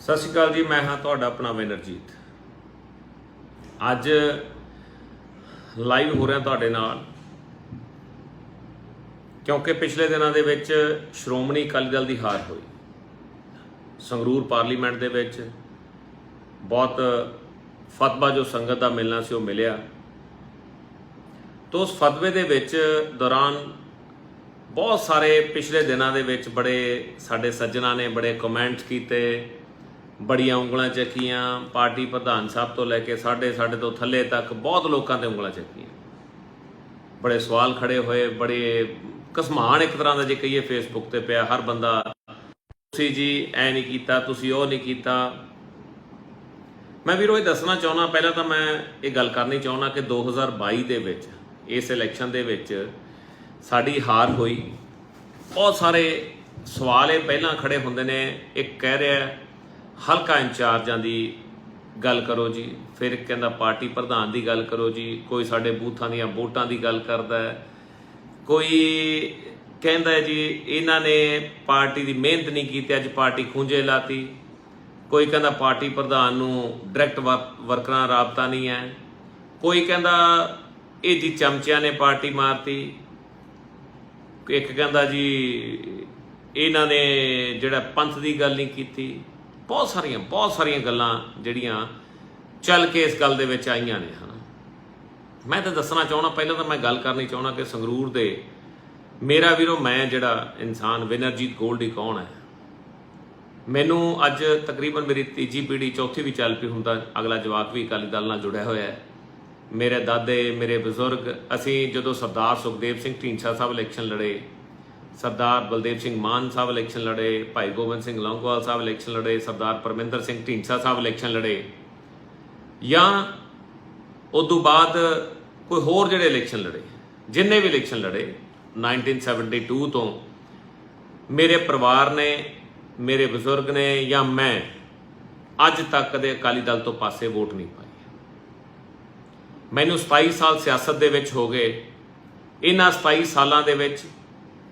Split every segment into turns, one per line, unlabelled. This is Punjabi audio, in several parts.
ਸਤਿ ਸ਼੍ਰੀ ਅਕਾਲ ਜੀ, ਮੈਂ ਹਾਂ ਤੁਹਾਡਾ ਆਪਣਾ ਵਿਨਰਜੀਤ ਅੱਜ ਲਾਈਵ ਹੋ ਰਿਹਾ ਤੁਹਾਡੇ ਨਾਲ, ਕਿਉਂਕਿ ਪਿਛਲੇ ਦਿਨਾਂ ਦੇ ਵਿੱਚ ਸ਼੍ਰੋਮਣੀ ਅਕਾਲੀ ਦਲ ਦੀ ਹਾਰ ਹੋਈ। ਸੰਗਰੂਰ ਪਾਰਲੀਮੈਂਟ ਦੇ ਵਿੱਚ ਬਹੁਤ ਫਤਵਾ ਜੋ ਸੰਗਤ ਦਾ ਮਿਲਣਾ ਸੀ ਉਹ ਮਿਲਿਆ। ਤੋਂ ਉਸ ਫਤਵੇ ਦੇ ਵਿੱਚ ਦੌਰਾਨ ਬਹੁਤ ਸਾਰੇ ਪਿਛਲੇ ਦਿਨਾਂ ਦੇ ਵਿੱਚ ਬੜੇ ਸਾਡੇ ਸੱਜਣਾ ਨੇ ਬੜੇ ਕਮੈਂਟ ਕੀਤੇ। ਬੜੀਆਂ ਉਂਗਲਾਂ ਚੱਕੀਆਂ, ਪਾਰਟੀ ਪ੍ਰਧਾਨ ਸਾਹਿਬ ਤੋਂ ਲੈ ਕੇ ਸਾਡੇ ਸਾਡੇ ਤੋਂ ਥੱਲੇ ਤੱਕ ਬਹੁਤ ਲੋਕਾਂ ਤੇ ਉਂਗਲਾਂ ਚੱਕੀਆਂ। ਬੜੇ ਸਵਾਲ ਖੜੇ ਹੋਏ, ਬੜੇ ਕਸਮਾਨ ਇੱਕ ਤਰ੍ਹਾਂ ਦਾ ਜੇ ਕਹੀਏ ਫੇਸਬੁੱਕ ਤੇ ਪਿਆ, ਹਰ ਬੰਦਾ, ਤੁਸੀਂ ਜੀ ਐ ਨਹੀਂ ਕੀਤਾ, ਤੁਸੀਂ ਉਹ ਨਹੀਂ ਕੀਤਾ। ਮੈਂ ਵੀਰੋ ਇਹ ਦੱਸਣਾ ਚਾਹੁੰਦਾ ਪਹਿਲਾਂ ਤਾਂ ਮੈਂ ਇਹ ਗੱਲ ਕਰਨੀ ਚਾਹੁੰਦਾ ਕਿ 2022 ਦੇ ਵਿੱਚ, ਇਸ ਇਲੈਕਸ਼ਨ ਦੇ ਵਿੱਚ ਸਾਡੀ ਹਾਰ ਹੋਈ। ਬਹੁਤ ਸਾਰੇ ਸਵਾਲ ਇਹ ਪਹਿਲਾਂ ਖੜੇ ਹੁੰਦੇ ਨੇ, ਇੱਕ ਕਹਿ ਰਿਹਾ ਹਲਕਾ ਇੰਚਾਰਜਾਂ ਦੀ ਗੱਲ ਕਰੋ ਜੀ, ਫਿਰ ਇੱਕ ਕਹਿੰਦਾ ਪਾਰਟੀ ਪ੍ਰਧਾਨ ਦੀ ਗੱਲ ਕਰੋ ਜੀ, ਕੋਈ ਸਾਡੇ ਬੂਥਾਂ ਦੀਆਂ ਵੋਟਾਂ ਦੀ ਗੱਲ ਕਰਦਾ ਹੈ। ਕੋਈ ਕਹਿੰਦਾ ਹੈ ਜੀ, ਇਹਨਾਂ ਨੇ ਪਾਰਟੀ ਦੀ ਮਿਹਨਤ ਨਹੀਂ ਕੀਤੀ, ਅੱਜ ਪਾਰਟੀ ਖੁੰਝੇ ਲਾਤੀ। ਕੋਈ ਕਹਿੰਦਾ ਪਾਰਟੀ ਪ੍ਰਧਾਨ ਨੂੰ ਡਾਇਰੈਕਟ ਵਰਕਰਾਂ ਰਾਬਤਾ ਨਹੀਂ ਹੈ। ਕੋਈ ਕਹਿੰਦਾ ਇਹ ਜੀ ਚਮਚਿਆਂ ਨੇ ਪਾਰਟੀ ਮਾਰਤੀ। ਇੱਕ ਕਹਿੰਦਾ ਜੀ, ਇਹਨਾਂ ਨੇ ਜਿਹੜਾ ਪੰਥ ਦੀ ਗੱਲ ਨਹੀਂ ਕੀਤੀ। ਬਹੁਤ ਸਾਰੀਆਂ ਬਹੁਤ ਸਾਰੀਆਂ ਗੱਲਾਂ ਜਿਹੜੀਆਂ ਚੱਲ ਕੇ ਇਸ ਗੱਲ ਦੇ ਵਿੱਚ ਆਈਆਂ ਨੇ, ਹਨਾ। ਮੈਂ ਤਾਂ ਦੱਸਣਾ ਚਾਹਣਾ ਪਹਿਲਾਂ ਤਾਂ ਮੈਂ ਗੱਲ ਕਰਨੀ ਚਾਹਣਾ ਕਿ ਸੰਗਰੂਰ ਦੇ ਮੇਰਾ ਵੀਰੋ, ਮੈਂ ਜਿਹੜਾ ਇਨਸਾਨ, ਵਿਨਰਜੀਤ ਗੋਲਡੀ ਕੌਣ ਹੈ? ਮੈਨੂੰ ਅੱਜ ਤਕਰੀਬਨ ਮੇਰੀ ਤੀਜੀ ਪੀੜ੍ਹੀ, ਚੌਥੀ ਵੀ ਚੱਲ ਪਈ ਹੁੰਦਾ, ਅਗਲਾ ਜਵਾਕ ਵੀ ਅਕਾਲੀ ਦਲ ਨਾਲ ਜੁੜਿਆ ਹੋਇਆ ਹੈ। ਮੇਰੇ ਦਾਦੇ, ਮੇਰੇ ਬਜ਼ੁਰਗ, ਅਸੀਂ ਜਦੋਂ ਸਰਦਾਰ ਸੁਖਦੇਵ ਸਿੰਘ ਢੀਂਡਸਾ ਸਾਹਿਬ ਇਲੈਕਸ਼ਨ ਲੜੇ ਸਰਦਾਰ ਬਲਦੇਵ ਸਿੰਘ ਮਾਨ ਸਾਹਿਬ ਇਲੈਕਸ਼ਨ ਲੜੇ, ਭਾਈ ਗੋਬਿੰਦ ਸਿੰਘ ਲੌਂਗੋਵਾਲ ਸਾਹਿਬ ਇਲੈਕਸ਼ਨ ਲੜੇ, ਸਰਦਾਰ ਪਰਮਿੰਦਰ ਸਿੰਘ ਢੀਂਡਸਾ ਸਾਹਿਬ ਇਲੈਕਸ਼ਨ ਲੜੇ। ਜਾਂ ਉਦੋਂ ਬਾਅਦ ਕੋਈ ਹੋਰ ਜਿਹੜੇ ਇਲੈਕਸ਼ਨ ਲੜੇ, ਜਿੰਨੇ ਵੀ ਇਲੈਕਸ਼ਨ ਲੜੇ 1972 ਤੋਂ ਮੇਰੇ ਪਰਿਵਾਰ ਨੇ, ਮੇਰੇ ਬਜ਼ੁਰਗ ਨੇ ਜਾਂ ਮੈਂ ਅੱਜ ਤੱਕ ਕਦੇ ਅਕਾਲੀ ਦਲ ਤੋਂ ਪਾਸੇ ਵੋਟ ਨਹੀਂ ਪਾਈ। ਮੈਨੂੰ 27 ਸਾਲ ਸਿਆਸਤ ਦੇ ਵਿੱਚ ਹੋ ਗਏ। ਇਹਨਾਂ 27 ਸਾਲਾਂ ਦੇ ਵਿੱਚ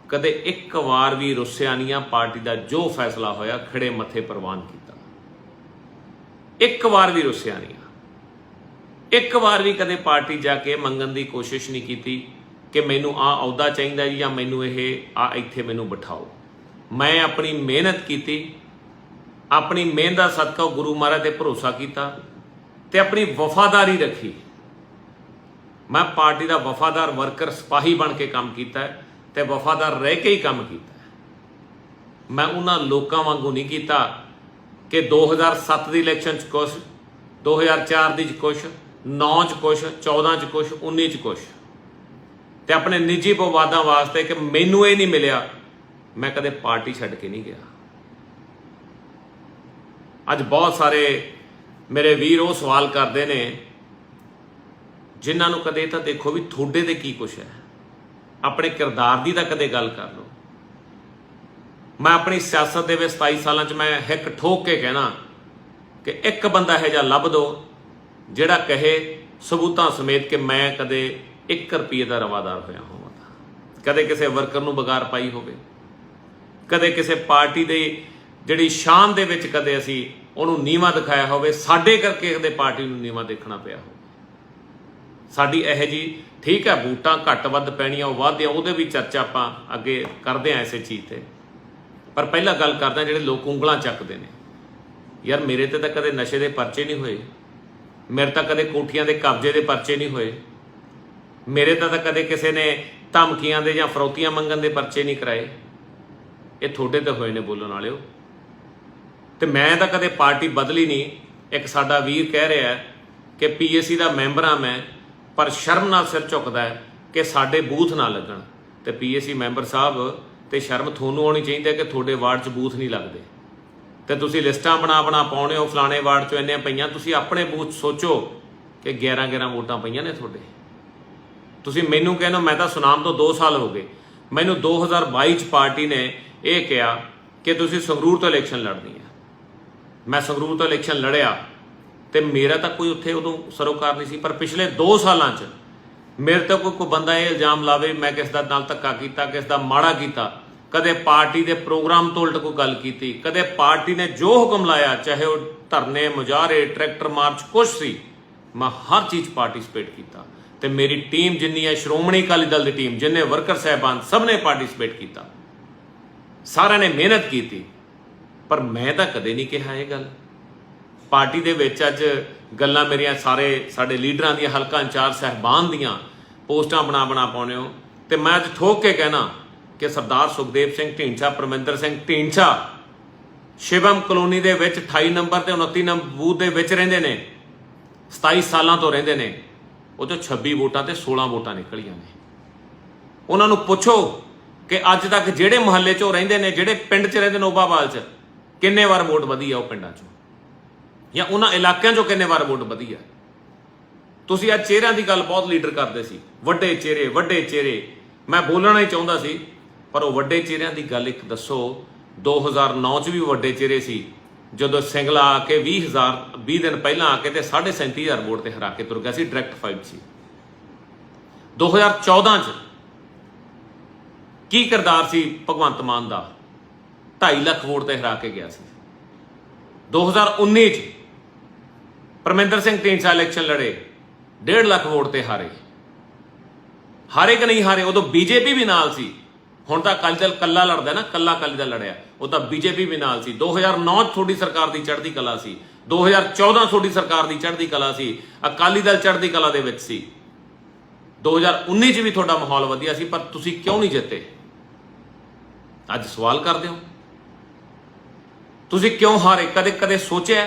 ਕਦੇ ਇੱਕ ਵਾਰ ਵੀ ਰੁੱਸਿਆ ਨਹੀਂ ਆ ਪਾਰਟੀ ਦਾ ਜੋ ਫੈਸਲਾ ਹੋਇਆ, ਖੜੇ ਮੱਥੇ ਪ੍ਰਵਾਨ ਕੀਤਾ। ਇੱਕ ਵਾਰ ਵੀ ਰੁੱਸਿਆ ਨਹੀਂ ਆ ਇੱਕ ਵਾਰ ਵੀ ਕਦੇ ਪਾਰਟੀ ਜਾ ਕੇ ਮੰਗਣ ਦੀ ਕੋਸ਼ਿਸ਼ ਨਹੀਂ ਕੀਤੀ ਕਿ ਮੈਨੂੰ ਆ ਅਹੁਦਾ ਚਾਹੀਦਾ ਜੀ ਜਾਂ ਮੈਨੂੰ ਇਹ ਆ ਇੱਥੇ ਮੈਨੂੰ ਬਿਠਾਓ। ਮੈਂ ਆਪਣੀ ਮਿਹਨਤ ਕੀਤੀ, ਆਪਣੀ ਮਿਹਨਤ ਦਾ ਸਦਕਾ ਗੁਰੂ ਮਹਾਰਾਜ ਤੇ ਭਰੋਸਾ ਕੀਤਾ ਤੇ ਆਪਣੀ ਵਫਾਦਾਰੀ ਰੱਖੀ। ਮੈਂ ਪਾਰਟੀ ਦਾ ਵਫਾਦਾਰ ਵਰਕਰ, ਸਿਪਾਹੀ ਬਣ ਕੇ ਕੰਮ ਕੀਤਾ। ਹੈ ਤੇ ਵਫਾਦਾਰ ਰਹਿ ਕੇ ਹੀ ਕੰਮ ਕੀਤਾ। ਮੈਂ ਉਹਨਾਂ ਲੋਕਾਂ ਵਾਂਗੂ ਨਹੀਂ ਕੀਤਾ ਕਿ 2007 ਦੀ ਇਲੈਕਸ਼ਨ ਚ ਕੁਛ 2004 ਦੀ ਚ ਕੁਛ 9 ਚ ਕੁਛ 14 ਚ ਕੁਛ 19 ਚ ਕੁਛ। ਤੇ ਆਪਣੇ ਨਿੱਜੀ ਵਿਵਾਦਾਂ ਵਾਸਤੇ ਕਿ ਮੈਨੂੰ ਇਹ ਨਹੀਂ ਮਿਲਿਆ, ਮੈਂ ਕਦੇ ਪਾਰਟੀ ਛੱਡ ਕੇ ਨਹੀਂ ਗਿਆ। ਅੱਜ ਬਹੁਤ ਸਾਰੇ ਮੇਰੇ ਵੀਰ ਉਹ ਸਵਾਲ ਕਰਦੇ ਨੇ, ਜਿਨ੍ਹਾਂ ਨੂੰ ਕਦੇ ਤਾਂ ਦੇਖੋ ਵੀ ਤੁਹਾਡੇ 'ਤੇ ਕੀ ਕੁਛ ਹੈ। ਆਪਣੇ ਕਿਰਦਾਰ ਦੀ ਤਾਂ ਕਦੇ ਗੱਲ ਕਰ ਲਓ। ਮੈਂ ਆਪਣੀ ਸਿਆਸਤ ਦੇ ਵਿੱਚ 27 ਸਾਲਾਂ 'ਚ ਮੈਂ ਹਿੱਕ ਠੋਕ ਕੇ ਕਹਿਣਾ ਕਿ ਇੱਕ ਬੰਦਾ ਇਹ ਜਿਹਾ ਲੱਭ ਦੋ ਜਿਹੜਾ ਕਹੇ ਸਬੂਤਾਂ ਸਮੇਤ ਕਿ ਮੈਂ ਕਦੇ 1 ਰੁਪਏ ਦਾ ਰਵਾਦਾਰ ਹੋਇਆ ਹੋਵਾਂ ਕਦੇ ਕਿਸੇ ਵਰਕਰ ਨੂੰ ਬਗਾਰ ਪਾਈ ਹੋਵੇ। ਕਦੇ ਕਿਸੇ ਪਾਰਟੀ ਦੇ ਜਿਹੜੀ ਸ਼ਾਨ ਦੇ ਵਿੱਚ ਕਦੇ ਅਸੀਂ ਉਹਨੂੰ ਨੀਵਾ ਦਿਖਾਇਆ ਹੋਵੇ, ਸਾਡੇ ਕਰਕੇ ਕਦੇ ਪਾਰਟੀ ਨੂੰ ਨੀਵਾ ਦੇਖਣਾ ਪਿਆ ਹੋਵੇ। ਸਾਡੀ ਇਹ ਜੀ ਠੀਕ ਹੈ, ਬੂਟਾਂ ਘੱਟ ਵੱਧ ਪੈਣੀਆਂ, ਉਹ ਵਾਧਿਆਂ ਉਹਦੇ ਵੀ ਚਰਚਾ ਆਪਾਂ ਅੱਗੇ ਕਰਦੇ ਆਂ ਐਸੇ ਚੀਜ਼ ਤੇ। ਪਰ ਪਹਿਲਾਂ ਗੱਲ ਕਰਦਾ ਜਿਹੜੇ ਲੋਕ ਉਂਗਲਾਂ ਚੱਕਦੇ ਨੇ। ਯਾਰ ਮੇਰੇ ਤੇ ਤਾਂ ਕਦੇ ਨਸ਼ੇ ਦੇ ਪਰਚੇ ਨਹੀਂ ਹੋਏ। ਮੇਰੇ ਤਾਂ ਕਦੇ ਕੋਠੀਆਂ ਦੇ ਕਬਜ਼ੇ ਦੇ ਪਰਚੇ ਨਹੀਂ ਹੋਏ। ਮੇਰੇ ਤਾਂ ਤਾਂ ਕਦੇ ਕਿਸੇ ਨੇ ਧਮਕੀਆਂ ਦੇ ਜਾਂ ਫਰੌਤੀਆਂ ਮੰਗਣ ਦੇ ਪਰਚੇ ਨਹੀਂ ਕਰਾਏ। ਇਹ ਤੁਹਾਡੇ ਤੇ ਹੋਏ ਨੇ ਬੋਲਣ ਵਾਲਿਓ। ਤੇ ਮੈਂ ਤਾਂ ਕਦੇ ਪਾਰਟੀ ਬਦਲੀ ਨਹੀਂ। ਇੱਕ ਸਾਡਾ ਵੀਰ ਕਹਿ ਰਿਹਾ ਕਿ ਪੀਐਸਸੀ ਦਾ ਮੈਂਬਰ ਆ ਮੈਂ। ਪਰ ਸ਼ਰਮ ਨਾਲ ਸਿਰ ਝੁਕਦਾ ਹੈ ਕਿ ਸਾਡੇ ਬੂਥ ਨਾ ਲੱਗਣ। ਤੇ ਪੀਐਸਸੀ ਮੈਂਬਰ ਸਾਹਿਬ, ਤੇ ਸ਼ਰਮ ਤੁਹਾਨੂੰ ਆਉਣੀ ਚਾਹੀਦੀ ਹੈ ਕਿ ਤੁਹਾਡੇ ਵਾਰਡ 'ਚ ਬੂਥ ਨਹੀਂ ਲੱਗਦੇ। ਤੇ ਤੁਸੀਂ ਲਿਸਟਾਂ ਬਣਾ ਬਣਾ ਪਾਉਣੇ ਹੋ, ਫਲਾਣੇ ਵਾਰਡ 'ਚ ਇੰਨੇ ਪਈਆਂ, ਤੁਸੀਂ ਆਪਣੇ ਬੂਥ ਸੋਚੋ ਕਿ 11 11 ਵੋਟਾਂ ਪਈਆਂ ਨੇ ਤੁਹਾਡੇ। ਤੁਸੀਂ ਮੈਨੂੰ ਕਹਿੰਦੇ ਮੈਂ ਤਾਂ ਸੁਨਾਮ ਤੋਂ 2 ਸਾਲ ਹੋ ਗਏ। ਮੈਨੂੰ 2022 ਚ ਪਾਰਟੀ ਨੇ ਇਹ ਕਿਹਾ ਕਿ ਤੁਸੀਂ ਸੰਗਰੂਰ ਤੋਂ ਇਲੈਕਸ਼ਨ ਲੜਨੀ ਹੈ। ਮੈਂ ਸੰਗਰੂਰ ਤੋਂ ਇਲੈਕਸ਼ਨ ਲੜਿਆ। ਤੇ ਮੇਰਾ ਤਾਂ ਕੋਈ ਉੱਥੇ ਉਦੋਂ ਸਰੋਕਾਰ ਨਹੀਂ ਸੀ, ਪਰ ਪਿਛਲੇ 2 ਸਾਲਾਂ 'ਚ ਮੇਰੇ ਤੇ ਕੋਈ ਕੋਈ ਬੰਦਾ ਇਹ ਇਲਜ਼ਾਮ ਲਾਵੇ, ਮੈਂ ਕਿਸ ਦਾ ਨਾਲ ਧੱਕਾ ਕੀਤਾ, ਕਿਸ ਦਾ ਮਾੜਾ ਕੀਤਾ। ਕਦੇ ਪਾਰਟੀ ਦੇ ਪ੍ਰੋਗਰਾਮ ਤੋਂ ਉਲਟ ਕੋਈ ਗੱਲ ਕੀਤੀ, ਕਦੇ ਪਾਰਟੀ ਨੇ ਜੋ ਹੁਕਮ ਲਾਇਆ, ਚਾਹੇ ਉਹ ਧਰਨੇ, ਮੁਜ਼ਾਹਰੇ, ਟਰੈਕਟਰ ਮਾਰਚ, ਕੁਛ ਸੀ, ਮੈਂ ਹਰ ਚੀਜ਼ ਪਾਰਟਿਸਿਪੇਟ ਕੀਤਾ। ਤੇ ਮੇਰੀ ਟੀਮ ਜਿੰਨੀ ਹੈ, ਸ਼੍ਰੋਮਣੀ ਅਕਾਲੀ ਦਲ ਦੀ ਟੀਮ, ਜਿੰਨੇ ਵਰਕਰ ਸਹਿਬਾਨ, ਸਭ ਨੇ ਪਾਰਟਿਸਿਪੇਟ ਕੀਤਾ। ਸਾਰਿਆਂ ਨੇ ਮਿਹਨਤ ਕੀਤੀ। ਪਰ ਮੈਂ ਤਾਂ ਕਦੇ ਨਹੀਂ ਕਿਹਾ ਇਹ ਗੱਲ। ਪਾਰਟੀ ਦੇ ਵਿੱਚ ਅੱਜ ਗੱਲਾਂ ਮੇਰੀਆਂ ਸਾਰੇ ਸਾਡੇ ਲੀਡਰਾਂ ਦੀਆਂ, ਹਲਕਾ ਇੰਚਾਰਜ ਸਹਿਬਾਨ ਦੀਆਂ ਪੋਸਟਾਂ ਬਣਾ ਬਣਾ ਪਾਉਂਦੇ ਹੋ। ਤੇ ਮੈਂ ਅੱਜ ਠੋਕ ਕੇ ਕਹਿਣਾ ਕਿ ਸਰਦਾਰ ਸੁਖਦੇਵ ਸਿੰਘ ਢੀਂਡਸਾ, ਪਰਮਿੰਦਰ ਸਿੰਘ ਢੀਂਡਸਾ ਸ਼ਿਵਮ ਕਲੋਨੀ ਦੇ ਵਿੱਚ 28 ਨੰਬਰ ਤੇ 29 ਨੰਬਰ ਬੂਥ ਦੇ ਵਿੱਚ ਰਹਿੰਦੇ ਨੇ 27 ਸਾਲਾਂ ਤੋਂ ਰਹਿੰਦੇ ਨੇ। ਉਹ ਚੋਂ 26 ਵੋਟਾਂ ਤੇ 16 ਵੋਟਾਂ ਨਿਕਲੀਆਂ ਨੇ। ਉਹਨਾਂ ਨੂੰ ਪੁੱਛੋ ਕਿ ਅੱਜ ਤੱਕ ਜਿਹੜੇ ਮਹੱਲੇ 'ਚੋਂ ਰਹਿੰਦੇ ਨੇ, ਜਿਹੜੇ ਪਿੰਡ 'ਚ ਰਹਿੰਦੇ ਨੇ ਨੋਬਾਵਾਲ 'ਚ, ਕਿੰਨੇ ਵਾਰ ਵੋਟ ਵਧੀ ਆ ਉਹ ਪਿੰਡਾਂ 'ਚੋਂ? ਜਾਂ ਉਹਨਾਂ ਇਲਾਕਿਆਂ 'ਚੋਂ ਕਿੰਨੇ ਵਾਰ ਵੋਟ ਵਧੀ ਆ? ਤੁਸੀਂ ਅੱਜ ਚਿਹਰਿਆਂ ਦੀ ਗੱਲ ਬਹੁਤ ਲੀਡਰ ਕਰਦੇ ਸੀ। ਵੱਡੇ ਚਿਹਰੇ ਵੱਡੇ ਚਿਹਰੇ। ਮੈਂ ਬੋਲਣਾ ਹੀ ਚਾਹੁੰਦਾ ਸੀ, ਪਰ ਉਹ ਵੱਡੇ ਚਿਹਰਿਆਂ ਦੀ ਗੱਲ ਇੱਕ ਦੱਸੋ। 2009 'ਚ ਵੀ ਵੱਡੇ ਚਿਹਰੇ ਸੀ। ਜਦੋਂ ਸਿੰਗਲਾ ਆ ਕੇ 20000 20 ਦਿਨ ਪਹਿਲਾਂ ਆ ਕੇ ਤੇ 37500 ਵੋਟ ਤੇ ਹਰਾ ਕੇ ਤੁਰ ਗਿਆ ਸੀ ਡਾਇਰੈਕਟ ਫਾਈਟ ਸੀ। 2014 'ਚ ਕੀ ਕਿਰਦਾਰ ਸੀ ਭਗਵੰਤ ਮਾਨ ਦਾ? 2.5 ਲੱਖ ਵੋਟ ਤੇ ਹਰਾ ਕੇ ਗਿਆ ਸੀ। 2019 ਚ ਪਰਮਿੰਦਰ ਸਿੰਘ ਢੀਂਡਸਾ ਇਲੈਕਸ਼ਨ ਲੜੇ 1.5 ਲੱਖ ਵੋਟ ਤੇ ਹਾਰੇ। ਹਾਰੇ ਕਿ ਨਹੀਂ ਹਾਰੇ, ਉਦੋਂ ਬੀਜੇਪੀ ਵੀ ਨਾਲ ਸੀ। ਹੁਣ ਤਾਂ ਅਕਾਲੀ ਦਲ ਕੱਲਾ ਲੜਦਾ ਨਾ ਕੱਲਾ ਅਕਾਲੀ ਦਲ ਲੜਿਆ। ਉਹ ਤਾਂ ਬੀਜੇਪੀ ਵੀ ਨਾਲ ਸੀ। 2009 ਚ ਤੁਹਾਡੀ ਸਰਕਾਰ ਦੀ ਚੜ੍ਹਦੀ ਕਲਾ ਸੀ। 2014 ਤੁਹਾਡੀ ਸਰਕਾਰ ਦੀ ਚੜ੍ਹਦੀ ਕਲਾ ਸੀ। ਅਕਾਲੀ ਦਲ ਚੜ੍ਹਦੀ ਕਲਾ ਦੇ ਵਿੱਚ ਸੀ। 2019 ਚ ਵੀ ਤੁਹਾਡਾ ਮਾਹੌਲ ਵਧੀਆ ਸੀ, ਪਰ ਤੁਸੀਂ ਕਿਉਂ ਨਹੀਂ ਜਿੱਤੇ? ਅੱਜ ਸਵਾਲ ਕਰਦੇ ਹੋ। ਤੁਸੀਂ ਕਿਉਂ ਹਾਰੇ? ਕਦੇ ਕਦੇ ਸੋਚਿਆ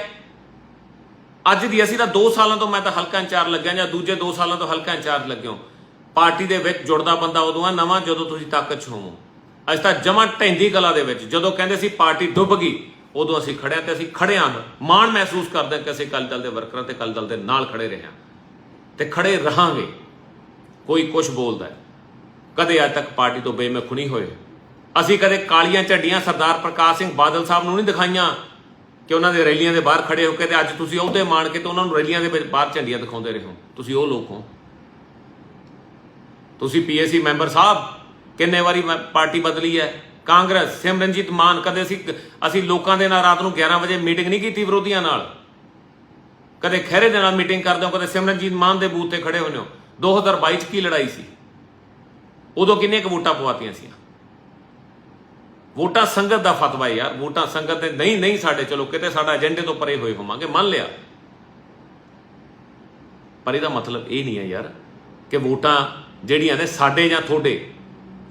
ਅੱਜ ਦੀ ਅਸੀਂ ਤਾਂ 2 ਸਾਲਾਂ ਤੋਂ ਮੈਂ ਤਾਂ ਹਲਕਾ ਇੰਚਾਰਜ ਲੱਗਿਆ ਜਾਂ ਦੂਜੇ 2 ਸਾਲਾਂ ਤੋਂ ਹਲਕਾ ਇੰਚਾਰਜ ਲੱਗਿਓ ਪਾਰਟੀ ਦੇ ਵਿੱਚ ਜੁੜਦਾ ਬੰਦਾ ਉਦੋਂ ਆ, ਨਵਾਂ ਜਦੋਂ ਤੁਸੀਂ ਤਾਕਤ 'ਚ ਹੋਵੋ। ਅੱਜ ਤਾਂ ਜਮਾ ਢੈਂਦੀ ਕਲਾ ਦੇ ਵਿੱਚ, ਜਦੋਂ ਕਹਿੰਦੇ ਸੀ ਪਾਰਟੀ ਡੁੱਬ ਗਈ, ਉਦੋਂ ਅਸੀਂ ਖੜਿਆ ਤੇ ਅਸੀਂ ਖੜਿਆਂ ਹਾਂ ਮਾਣ ਮਹਿਸੂਸ ਕਰਦੇ ਹਾਂ ਕਿ ਅਸੀਂ ਅਕਾਲੀ ਦਲ ਦੇ ਵਰਕਰਾਂ ਤੇ ਅਕਾਲੀ ਦਲ ਦੇ ਨਾਲ ਖੜੇ ਰਹੇ ਹਾਂ ਤੇ ਖੜੇ ਰਹਾਂਗੇ, ਕੋਈ ਕੁਝ ਬੋਲਦਾ ਹੈ। ਕਦੇ ਅੱਜ ਤੱਕ ਪਾਰਟੀ ਤੋਂ ਬੇਮਖੁਣੀ ਹੋਏ। ਅਸੀਂ ਕਦੇ ਕਾਲੀਆਂ ਝੱਡੀਆਂ ਸਰਦਾਰ ਪ੍ਰਕਾਸ਼ ਸਿੰਘ ਬਾਦਲ ਸਾਹਿਬ ਨੂੰ ਨਹੀਂ ਦਿਖਾਈਆਂ। ਕਿ ਉਹਨਾਂ ਦੇ ਰੈਲੀਆਂ ਦੇ ਬਾਹਰ ਖੜੇ ਹੋ ਕੇ ਤੇ ਅੱਜ ਤੁਸੀਂ ਉਹਦੇ ਮਾਣ ਕੇ ਤੇ ਉਹਨਾਂ ਨੂੰ ਰੈਲੀਆਂ ਦੇ ਵਿੱਚ ਬਾਹਰ ਝੰਡੀਆਂ ਦਿਖਾਉਂਦੇ ਰਹੇ ਹੋ। ਤੁਸੀਂ ਉਹ ਲੋਕ ਹੋ। ਤੁਸੀਂ ਪੀਐਸਸੀ ਮੈਂਬਰ ਸਾਹਿਬ, ਕਿੰਨੇ ਵਾਰੀ ਮੈਂ ਪਾਰਟੀ ਬਦਲੀ ਹੈ? ਕਾਂਗਰਸ, ਸਿਮਰਨਜੀਤ ਮਾਨ ਕਦੇ ਅਸੀਂ ਅਸੀਂ ਲੋਕਾਂ ਦੇ ਨਾਲ ਰਾਤ ਨੂੰ 11 ਵਜੇ ਮੀਟਿੰਗ ਨਹੀਂ ਕੀਤੀ ਵਿਰੋਧੀਆਂ ਨਾਲ? ਕਦੇ ਖਹਿਰੇ ਦੇ ਨਾਲ ਮੀਟਿੰਗ ਕਰਦੇ ਹੋ, ਕਦੇ ਸਿਮਰਨਜੀਤ ਮਾਨ ਦੇ ਬੂਥ ਤੇ ਖੜੇ ਹੋਨੇ ਹੋ। 2022 ਚ ਕੀ ਲੜਾਈ ਸੀ? ਉਦੋਂ ਕਿੰਨੇ ਕੁ ਵੋਟਾਂ ਪਵਾਤੀਆਂ ਸੀ ਵੋਟਾਂ ਸੰਗਤ ਦਾ ਫਤਵਾ ਯਾਰ, ਵੋਟਾਂ ਸੰਗਤ ਦੇ ਨਹੀਂ ਨਹੀਂ ਸਾਡੇ, ਚਲੋ ਕਿਤੇ ਸਾਡਾ ਏਜੰਡੇ ਤੋਂ ਪਰੇ ਹੋਏ ਹੋਵਾਂਗੇ, ਮੰਨ ਲਿਆ। ਪਰ ਇਹਦਾ ਮਤਲਬ ਇਹ ਨਹੀਂ ਹੈ ਯਾਰ ਕਿ ਵੋਟਾਂ ਜਿਹੜੀਆਂ ਨੇ ਸਾਡੇ ਜਾਂ ਤੁਹਾਡੇ,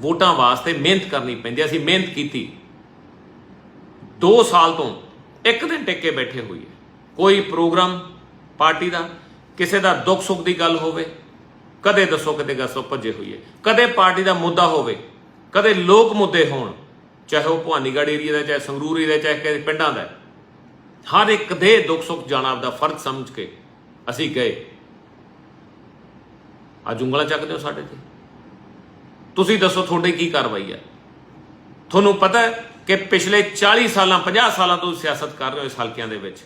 ਵੋਟਾਂ ਵਾਸਤੇ ਮਿਹਨਤ ਕਰਨੀ ਪੈਂਦੀ ਅਸੀਂ ਮਿਹਨਤ ਕੀਤੀ। 2 ਸਾਲ ਤੋਂ ਇੱਕ ਦਿਨ ਟਿਕ ਕੇ ਬੈਠੇ ਹੋਈਏ। ਕੋਈ ਪ੍ਰੋਗਰਾਮ ਪਾਰਟੀ ਦਾ, ਕਿਸੇ ਦਾ ਦੁੱਖ ਸੁੱਖ ਦੀ ਗੱਲ ਹੋਵੇ, ਕਦੇ ਦੱਸੋ ਕਿਤੇ ਗੱਸੋ ਭੱਜੇ ਹੋਈਏ। ਕਦੇ ਪਾਰਟੀ ਦਾ ਮੁੱਦਾ ਹੋਵੇ, ਕਦੇ ਲੋਕ ਮੁੱਦੇ ਹੋਣ ਚਾਹੇ ਉਹ ਭਵਾਨੀਗੜ੍ਹ ਏਰੀਆ ਦਾ ਚਾਹੇ ਸੰਗਰੂਰ ਏਰੀਆ ਚਾਹੇ ਕਿਸੇ ਪਿੰਡਾਂ ਦਾ ਹਰ ਇੱਕ ਦੇ ਦੁੱਖ ਸੁੱਖ ਜਾਣਾ ਆਪਦਾ ਫਰਜ਼ ਸਮਝ ਕੇ ਅਸੀਂ ਗਏ। ਅੱਜ ਉਂਗਲਾਂ ਚੱਕਦੇ ਹੋ ਸਾਡੇ ਤੇ। ਤੁਸੀਂ ਦੱਸੋ ਤੁਹਾਡੇ ਕੀ ਕਾਰਵਾਈ ਹੈ? ਤੁਹਾਨੂੰ ਪਤਾ ਹੈ ਕਿ ਪਿਛਲੇ 40 ਸਾਲਾਂ 50 ਸਾਲਾਂ ਤੋਂ ਸਿਆਸਤ ਕਰ ਰਹੇ ਹੋ ਇਸ ਹਲਕਿਆਂ ਦੇ ਵਿੱਚ।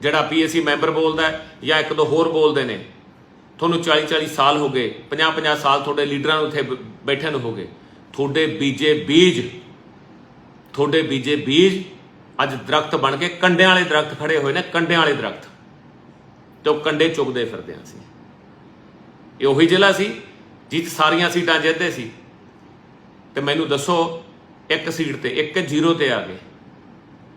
ਜਿਹੜਾ ਪੀਐਸਸੀ ਮੈਂਬਰ ਬੋਲਦਾ ਜਾਂ ਇੱਕ ਦੋ ਹੋਰ ਬੋਲਦੇ ਨੇ। ਤੁਹਾਨੂੰ 40 40 ਸਾਲ ਹੋ ਗਏ 50 50 ਸਾਲ ਤੁਹਾਡੇ ਲੀਡਰਾਂ ਨੂੰ ਇੱਥੇ ਬੈਠੇ ਨੂੰ ਹੋ ਗਏ। ਤੁਹਾਡੇ ਬੀਜੇ ਬੀਜ ਤੁਹਾਡੇ ਬੀਜੇ ਬੀਜ ਅੱਜ ਦਰਖਤ ਬਣ ਕੇ ਕੰਡਿਆਂ ਵਾਲੇ ਦਰਖਤ ਖੜੇ ਹੋਏ ਨੇ, ਕੰਡਿਆਂ ਵਾਲੇ ਦਰਖਤ। ਤੇ ਉਹ ਕੰਡੇ ਚੁਗਦੇ ਫਿਰਦੇ ਆਂ ਸੀ ਇਹ ਉਹੀ ਜ਼ਿਲ੍ਹਾ ਸੀ, ਜਿੱਤ ਸਾਰੀਆਂ ਸੀਟਾਂ ਜਿੱਤਦੇ ਸੀ। ਤੇ ਮੈਨੂੰ ਦੱਸੋ, ਇੱਕ ਸੀਟ ਤੇ, ਇੱਕ ਜ਼ੀਰੋ ਤੇ ਆ ਗਏ।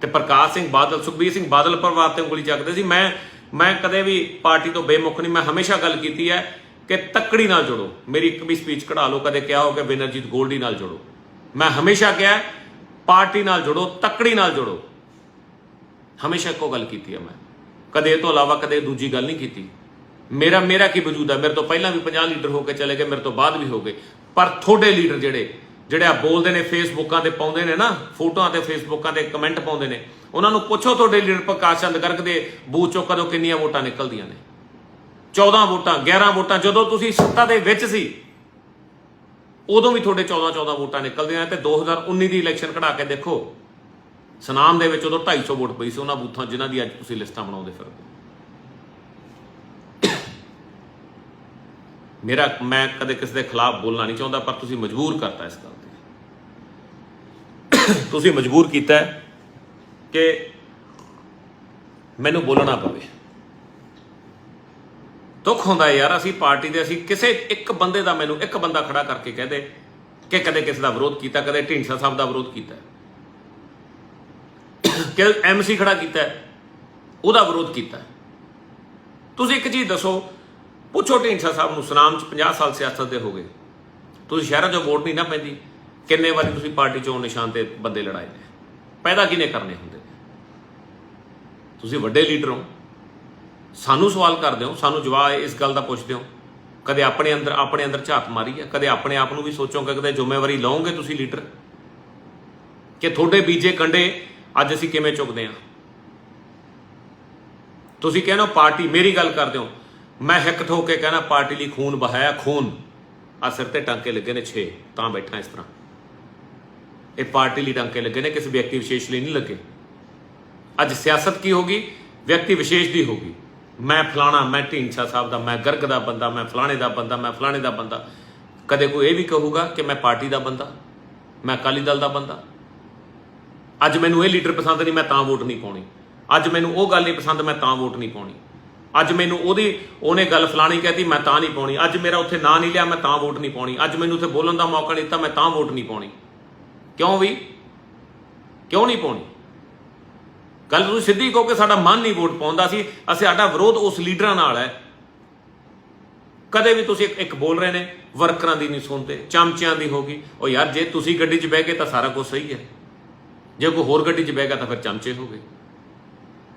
ਤੇ ਪ੍ਰਕਾਸ਼ ਸਿੰਘ ਬਾਦਲ, ਸੁਖਬੀਰ ਸਿੰਘ ਬਾਦਲ ਪਰਿਵਾਰ ਤੇ ਉਂਗਲੀ ਚੱਕਦੇ ਸੀ। ਮੈਂ ਮੈਂ ਕਦੇ ਵੀ ਪਾਰਟੀ ਤੋਂ ਬੇਮੁਖ ਨਹੀਂ, ਮੈਂ ਹਮੇਸ਼ਾ ਗੱਲ ਕੀਤੀ ਹੈ ਕਿ ਤੱਕੜੀ ਨਾਲ ਜੁੜੋ। ਮੇਰੀ ਇੱਕ ਵੀ ਸਪੀਚ ਕਢਾ ਲਓ, ਕਦੇ ਕਿਹਾ ਹੋ ਕਿ ਵਿਨਰਜੀਤ ਗੋਲਡੀ ਨਾਲ ਜੁੜੋ। ਮੈਂ ਹਮੇਸ਼ਾ ਕਿਹਾ ਪਾਰਟੀ ਨਾਲ ਜੁੜੋ, ਤੱਕੜੀ ਨਾਲ ਜੁੜੋ। ਹਮੇਸ਼ਾ ਇੱਕੋ ਗੱਲ ਕੀਤੀ ਹੈ ਮੈਂ। ਕਦੇ ਇਹ ਤੋਂ ਇਲਾਵਾ ਕਦੇ ਦੂਜੀ ਗੱਲ ਨਹੀਂ ਕੀਤੀ। ਮੇਰਾ ਮੇਰਾ ਕੀ ਵਜੂਦ ਹੈ ਮੇਰੇ ਤੋਂ ਪਹਿਲਾਂ ਵੀ 50 ਲੀਡਰ ਹੋ ਕੇ ਚਲੇ ਗਏ, ਮੇਰੇ ਤੋਂ ਬਾਅਦ ਵੀ ਹੋ ਗਏ। ਪਰ ਤੁਹਾਡੇ ਲੀਡਰ ਜਿਹੜੇ ਜਿਹੜੇ ਆ ਬੋਲਦੇ ਨੇ, ਫੇਸਬੁੱਕਾਂ ਤੇ ਪਾਉਂਦੇ ਨੇ ਨਾ, ਫੋਟੋਆਂ ਤੇ, ਫੇਸਬੁੱਕਾਂ ਤੇ ਕਮੈਂਟ ਪਾਉਂਦੇ ਨੇ, ਉਹਨਾਂ ਨੂੰ ਪੁੱਛੋ ਤੁਹਾਡੇ ਲੀਡਰ ਪ੍ਰਕਾਸ਼ ਚੰਦ ਗਰਗ ਦੇ ਬੂਥ ਚੋਂ ਕਦੋਂ ਕਿੰਨੀਆਂ ਵੋਟਾਂ ਨਿਕਲਦੀਆਂ ਨੇ। 14 ਵੋਟਾਂ 11 ਵੋਟਾਂ, ਜਦੋਂ ਤੁਸੀਂ ਸੱਤਾ ਦੇ ਵਿੱਚ ਸੀ ਉਦੋਂ ਵੀ ਤੁਹਾਡੇ 14 14 ਵੋਟਾਂ ਨਿਕਲਦੀਆਂ ਤੇ 2019 ਦੀ ਇਲੈਕਸ਼ਨ ਕਢਾ ਕੇ ਦੇਖੋ। ਸਨਾਮ ਦੇ ਵਿੱਚ ਉਦੋਂ 250 ਵੋਟ ਪਈ ਸੀ ਉਹਨਾਂ ਬੂਥਾਂ ਜਿਨ੍ਹਾਂ ਦੀ ਅੱਜ ਤੁਸੀਂ ਲਿਸਟਾਂ ਬਣਾਉਂਦੇ ਫਿਰਦੇ ਮੇਰਾ, ਮੈਂ ਕਦੇ ਕਿਸੇ ਦੇ ਖਿਲਾਫ ਬੋਲਣਾ ਨਹੀਂ ਚਾਹੁੰਦਾ, ਪਰ ਤੁਸੀਂ ਮਜਬੂਰ ਕਰਤਾ ਇਸ ਗੱਲ ਤੇ। ਤੁਸੀਂ ਮਜਬੂਰ ਕੀਤਾ ਕਿ ਮੈਨੂੰ ਬੋਲਣਾ ਪਵੇ। ਦੁੱਖ ਹੁੰਦਾ ਹੈ ਯਾਰ, ਅਸੀਂ ਪਾਰਟੀ ਦੇ, ਅਸੀਂ ਕਿਸੇ ਇੱਕ ਬੰਦੇ ਦਾ ਮੈਨੂੰ ਇੱਕ ਬੰਦਾ ਖੜਾ ਕਰਕੇ ਕਹਦੇ ਕਿ ਕਦੇ ਕਿਸੇ ਦਾ ਵਿਰੋਧ ਕੀਤਾ, ਕਦੇ ਢੀਂਡਸਾ ਸਾਹਿਬ ਦਾ ਵਿਰੋਧ ਕੀਤਾ। ਕਿ ਐਮਸੀ ਖੜਾ ਕੀਤਾ, ਉਹਦਾ ਵਿਰੋਧ ਕੀਤਾ। ਤੁਸੀਂ ਇੱਕ ਚੀਜ਼ ਦੱਸੋ, ਪੁੱਛੋ ਢੀਂਡਸਾ ਸਾਹਿਬ ਨੂੰ, ਸੁਨਾਮ ਚ 50 ਸਾਲ ਸਿਆਸਤ ਦੇ ਹੋ ਗਏ। ਤੁਸੀਂ ਸ਼ਹਿਰਾਂ 'ਚੋਂ ਵੋਟ ਨਹੀਂ ਨਾ ਪੈਂਦੀ, ਕਿੰਨੇ ਵਾਰੀ ਤੁਸੀਂ ਪਾਰਟੀ ਚੋਂ ਨਿਸ਼ਾਨ ਤੇ ਬੰਦੇ ਲੜਾਏ ਨੇ? ਪੈਦਾ ਕਿਨੇ ਕਰਨੇ ਹੁੰਦੇ ਨੇ? ਤੁਸੀਂ ਵੱਡੇ ਲੀਡਰ ਹੋ। ਸਾਨੂੰ ਸਵਾਲ ਕਰਦੇ ਹੋ, ਸਾਨੂੰ ਜਵਾਬ ਇਸ ਗੱਲ ਦਾ ਪੁੱਛਦੇ ਹੋ। ਕਦੇ ਆਪਣੇ ਅੰਦਰ ਆਪਣੇ ਅੰਦਰ ਝਾਤ ਮਾਰੀ ਹੈ? ਕਦੇ ਆਪਣੇ ਆਪ ਨੂੰ ਵੀ ਸੋਚੋਗੇ ਕਦੇ ਜ਼ਿੰਮੇਵਾਰੀ ਲਓਗੇ ਤੁਸੀਂ ਲੀਡਰ? ਕਿ ਤੁਹਾਡੇ ਬੀਜੇ ਕੰਡੇ ਅੱਜ ਅਸੀਂ ਕਿਵੇਂ ਚੁੱਕਦੇ ਹਾਂ? ਤੁਸੀਂ ਕਹਿੰਦੇ ਹੋ ਪਾਰਟੀ, ਮੇਰੀ ਗੱਲ ਕਰਦੇ ਹੋ। ਮੈਂ ਹਿੱਕ ਠੋਕ ਕੇ ਕਹਿਣਾ ਪਾਰਟੀ ਲਈ ਖੂਨ ਬਹਾਇਆ ਖੂਨ। ਆ ਸਿਰ ਤੇ ਟਾਂਕੇ ਲੱਗੇ ਨੇ 6 ਤਾਂ ਬੈਠਾ ਇਸ ਤਰ੍ਹਾਂ। ਇਹ ਪਾਰਟੀ ਲਈ ਟਾਂਕੇ ਲੱਗੇ ਨੇ, ਕਿਸੇ ਵਿਅਕਤੀ ਵਿਸ਼ੇਸ਼ ਲਈ ਨਹੀਂ ਲੱਗੇ। ਅੱਜ ਸਿਆਸਤ ਕੀ ਹੋਗੀ ਵਿਅਕਤੀ ਵਿਸ਼ੇਸ਼ ਦੀ ਹੋਗੀ ਮੈਂ ਫਲਾਣਾ, ਮੈਂ ਢੀਂਡਸਾ ਸਾਹਿਬ ਦਾ, ਮੈਂ ਗਰਗ ਦਾ ਬੰਦਾ, ਮੈਂ ਫਲਾਣੇ ਦਾ ਬੰਦਾ, ਮੈਂ ਫਲਾਣੇ ਦਾ ਬੰਦਾ। ਕਦੇ ਕੋਈ ਇਹ ਵੀ ਕਹੂਗਾ ਕਿ ਮੈਂ ਪਾਰਟੀ ਦਾ ਬੰਦਾ, ਮੈਂ ਅਕਾਲੀ ਦਲ ਦਾ ਬੰਦਾ। ਅੱਜ ਮੈਨੂੰ ਇਹ ਲੀਡਰ ਪਸੰਦ ਨਹੀਂ, ਮੈਂ ਤਾਂ ਵੋਟ ਨਹੀਂ ਪਾਉਣੀ। ਅੱਜ ਮੈਨੂੰ ਉਹ ਗੱਲ ਨਹੀਂ ਪਸੰਦ, ਮੈਂ ਤਾਂ ਵੋਟ ਨਹੀਂ ਪਾਉਣੀ। ਅੱਜ ਮੈਨੂੰ ਉਹਦੀ, ਉਹਨੇ ਗੱਲ ਫਲਾਣੀ ਕਹਿਤੀ, ਮੈਂ ਤਾਂ ਨਹੀਂ ਪਾਉਣੀ। ਅੱਜ ਮੇਰਾ ਉੱਥੇ ਨਾਂ ਨਹੀਂ ਲਿਆ, ਮੈਂ ਤਾਂ ਵੋਟ ਨਹੀਂ ਪਾਉਣੀ। ਅੱਜ ਮੈਨੂੰ ਉੱਥੇ ਬੋਲਣ ਦਾ ਮੌਕਾ ਨਹੀਂ ਦਿੱਤਾ, ਮੈਂ ਤਾਂ ਵੋਟ ਨਹੀਂ ਪਾਉਣੀ। ਕਿਉਂ ਵੀ? ਕਿਉਂ ਨਹੀਂ ਪਾਉਣੀ? ਗੱਲ ਤੁਸੀਂ ਸਿੱਧੀ ਕਹੋ ਕਿ ਸਾਡਾ ਮਨ ਨਹੀਂ ਵੋਟ ਪਾਉਂਦਾ ਸੀ। ਅਸੀਂ ਸਾਡਾ ਵਿਰੋਧ ਉਸ ਲੀਡਰਾਂ ਨਾਲ ਹੈ। ਕਦੇ ਵੀ ਤੁਸੀਂ ਇੱਕ ਬੋਲ ਰਹੇ ਨੇ, ਵਰਕਰਾਂ ਦੀ ਨਹੀਂ ਸੁਣਦੇ, ਚਮਚਿਆਂ ਦੀ ਹੋਗੀ ਉਹ ਯਾਰ ਜੇ ਤੁਸੀਂ ਗੱਡੀ 'ਚ ਬਹਿ ਗਏ ਤਾਂ ਸਾਰਾ ਕੁਝ ਸਹੀ ਹੈ। ਜੇ ਕੋਈ ਹੋਰ ਗੱਡੀ 'ਚ ਬਹਿ ਗਿਆ ਤਾਂ ਫਿਰ ਚਮਚੇ ਹੋ ਗਏ।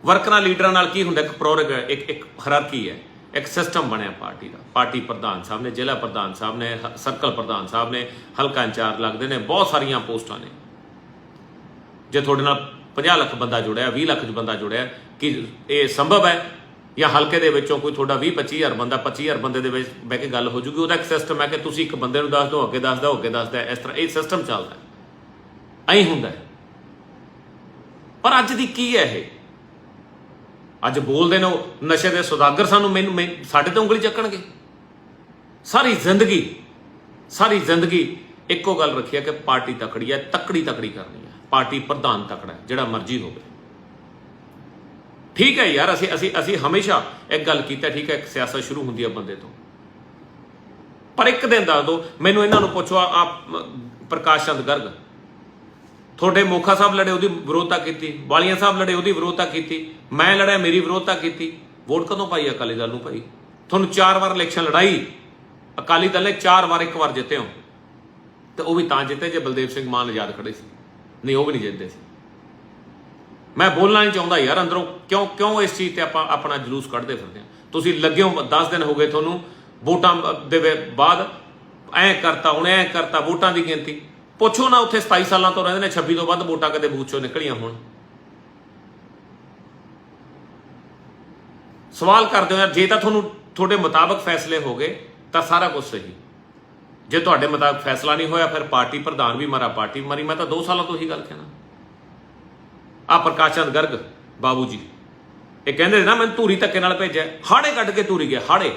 ਵਰਕਰਾਂ, ਲੀਡਰਾਂ ਨਾਲ ਕੀ ਹੁੰਦਾ? ਇੱਕ ਪ੍ਰੋਰਗ ਇੱਕ ਇੱਕ ਹਰਾਰਕੀ ਹੈ। ਇੱਕ ਸਿਸਟਮ ਬਣਿਆ ਪਾਰਟੀ ਦਾ। ਪਾਰਟੀ ਪ੍ਰਧਾਨ ਸਾਹਿਬ ਨੇ, ਜ਼ਿਲ੍ਹਾ ਪ੍ਰਧਾਨ ਸਾਹਿਬ ਨੇ ਸਰਕਲ ਪ੍ਰਧਾਨ ਸਾਹਿਬ ਨੇ, ਹਲਕਾ ਇੰਚਾਰਜ ਲੱਗਦੇ ਨੇ, ਬਹੁਤ ਸਾਰੀਆਂ ਪੋਸਟਾਂ ਨੇ। ਜੇ ਤੁਹਾਡੇ ਨਾਲ 50 ਲੱਖ ਬੰਦਾ ਜੁੜਿਆ 20 ਲੱਖ ਬੰਦਾ ਜੁੜਿਆ, ਕਿ ਇਹ ਸੰਭਵ ਹੈ? ਜਾਂ ਹਲਕੇ ਦੇ ਵਿੱਚੋਂ ਕੋਈ ਤੁਹਾਡਾ 20 25000 ਬੰਦਾ 25000 ਬੰਦੇ ਦੇ ਵਿੱਚ ਬਹਿ ਕੇ ਗੱਲ ਹੋ ਜੂਗੀ, ਉਹਦਾ ਇੱਕ ਸਿਸਟਮ ਹੈ ਕਿ ਤੁਸੀਂ ਇੱਕ ਬੰਦੇ ਨੂੰ ਦੱਸ ਦਿਓ, ਅੱਗੇ ਦੱਸ ਦਿਓ ਅੱਗੇ ਦੱਸਦਾ, ਇਸ ਤਰ੍ਹਾਂ ਇਹ ਸਿਸਟਮ ਚੱਲਦਾ ਹੈ। ਐਂ ਹੁੰਦਾ ਪਰ ਅੱਜ ਦੀ ਕੀ ਹੈ ਇਹ? ਅੱਜ ਬੋਲਦੇ ਨੇ ਉਹ, ਨਸ਼ੇ ਦੇ ਸੁਦਾਗਰ ਸਾਨੂੰ ਮੈਨੂੰ, ਮੈਂ- ਸਾਡੇ ਤੇ ਉਂਗਲੀ ਚੱਕਣਗੇ। ਸਾਰੀ ਜ਼ਿੰਦਗੀ ਸਾਰੀ ਜ਼ਿੰਦਗੀ ਇੱਕੋ ਗੱਲ ਰੱਖੀ ਹੈ ਕਿ ਪਾਰਟੀ ਤਕੜੀ ਹੈ, ਤਕੜੀ ਤਕੜੀ ਕਰਨੀ ਹੈ। ਪਾਰਟੀ ਪ੍ਰਧਾਨ ਤਕੜਾ ਹੈ, ਜਿਹੜਾ ਮਰਜ਼ੀ ਹੋਵੇ। ਠੀਕ ਹੈ ਯਾਰ, ਅਸੀਂ ਅਸੀਂ ਅਸੀਂ ਹਮੇਸ਼ਾ ਇੱਕ ਗੱਲ ਕੀਤਾ, ਠੀਕ ਹੈ, ਇੱਕ ਸਿਆਸਤ ਸ਼ੁਰੂ ਹੁੰਦੀ ਹੈ ਬੰਦੇ ਤੋਂ। ਪਰ ਇੱਕ ਦਿਨ ਦੱਸ ਦਿਓ, ਮੈਨੂੰ ਇਹਨਾਂ ਨੂੰ ਪੁੱਛੋ, ਆ ਪ੍ਰਕਾਸ਼ ਚੰਦ ਗਰਗ। ਤੁਹਾਡੇ ਮੋਖਾ ਸਾਹਿਬ ਲੜੇ ਉਹਦੀ ਵਿਰੋਧਤਾ ਕੀਤੀ, ਵਾਲੀਆਂ ਸਾਹਿਬ ਲੜੇ ਉਹਦੀ ਵਿਰੋਧਤਾ ਕੀਤੀ, ਮੈਂ ਲੜਿਆ, ਮੇਰੀ ਵਿਰੋਧਤਾ ਕੀਤੀ। ਵੋਟ ਕਦੋਂ ਪਾਈ ਅਕਾਲੀ ਦਲ ਨੂੰ ਭਾਈ? ਤੁਹਾਨੂੰ ਚਾਰ ਵਾਰ ਇਲੈਕਸ਼ਨ ਲੜਾਈ। ਅਕਾਲੀ ਦਲ ਨੇ ਚਾਰ ਵਾਰ ਇੱਕ ਵਾਰ ਜਿੱਤੇ ਹੋ। ਤੇ ਉਹ ਵੀ ਤਾਂ ਜਿੱਤੇ, ਜੇ ਬਲਦੇਵ ਸਿੰਘ ਮਾਨ ਆਜ਼ਾਦ ਖੜੇ ਸੀ। ਨਹੀਂ, ਉਹ ਵੀ ਨਹੀਂ ਜਿੱਤਦੇ ਸੀ। ਮੈਂ ਬੋਲਣਾ ਨਹੀਂ ਚਾਹੁੰਦਾ ਯਾਰ ਅੰਦਰੋਂ। ਕਿਉਂ ਕਿਉਂ ਇਸ ਚੀਜ਼ ਤੇ ਆਪਾਂ ਆਪਣਾ ਜਲੂਸ ਕੱਢਦੇ ਫਿਰਦੇ ਹਾਂ? ਤੁਸੀਂ ਲੱਗੇ ਹੋ 10 ਦਿਨ ਹੋ ਗਏ ਤੁਹਾਨੂੰ, ਵੋਟਾਂ ਦੇ ਬਾਅਦ ਐ ਕਰਤਾ, ਹੁਣ ਐ ਕਰਤਾ, ਵੋਟਾਂ ਦੀ ਗਿਣਤੀ। ਪੁੱਛੋ ਨਾ ਉੱਥੇ 27 ਸਾਲਾਂ ਤੋਂ ਰਹਿੰਦੇ ਨੇ 26 ਤੋਂ ਵੱਧ ਵੋਟਾਂ ਕਦੇ ਬੂਥ ਚੋਂ ਨਿਕਲੀਆਂ ਹੋਣ। ਸਵਾਲ ਕਰਦੇ ਹੋ ਯਾਰ, ਜੇ ਤਾਂ ਤੁਹਾਨੂੰ, ਤੁਹਾਡੇ ਮੁਤਾਬਕ ਫੈਸਲੇ ਹੋ ਗਏ, ਤਾਂ ਸਾਰਾ ਕੁਝ ਸਹੀ। ਜੇ ਤੁਹਾਡੇ ਮੁਤਾਬਕ ਫੈਸਲਾ ਨਹੀਂ ਹੋਇਆ, ਫਿਰ ਪਾਰਟੀ ਪ੍ਰਧਾਨ ਵੀ ਮਰਾ ਪਾਰਟੀ ਵੀ ਮਰੀ। ਮੈਂ ਤਾਂ 2 ਸਾਲਾਂ ਤੋਂ ਹੀ ਗੱਲ ਕਹਿਣਾ। ਆ ਪ੍ਰਕਾਸ਼ ਚੰਦ ਗਰਗ, ਬਾਬੂ ਜੀ। ਇਹ ਕਹਿੰਦੇ ਨਾ ਮੈਨੂੰ ਧੂਰੀ ਧੱਕੇ ਨਾਲ ਭੇਜਿਆ ਹਾੜੇ ਕੱਢ ਕੇ ਧੂਰੀ ਗਿਆ, ਹਾੜੇ।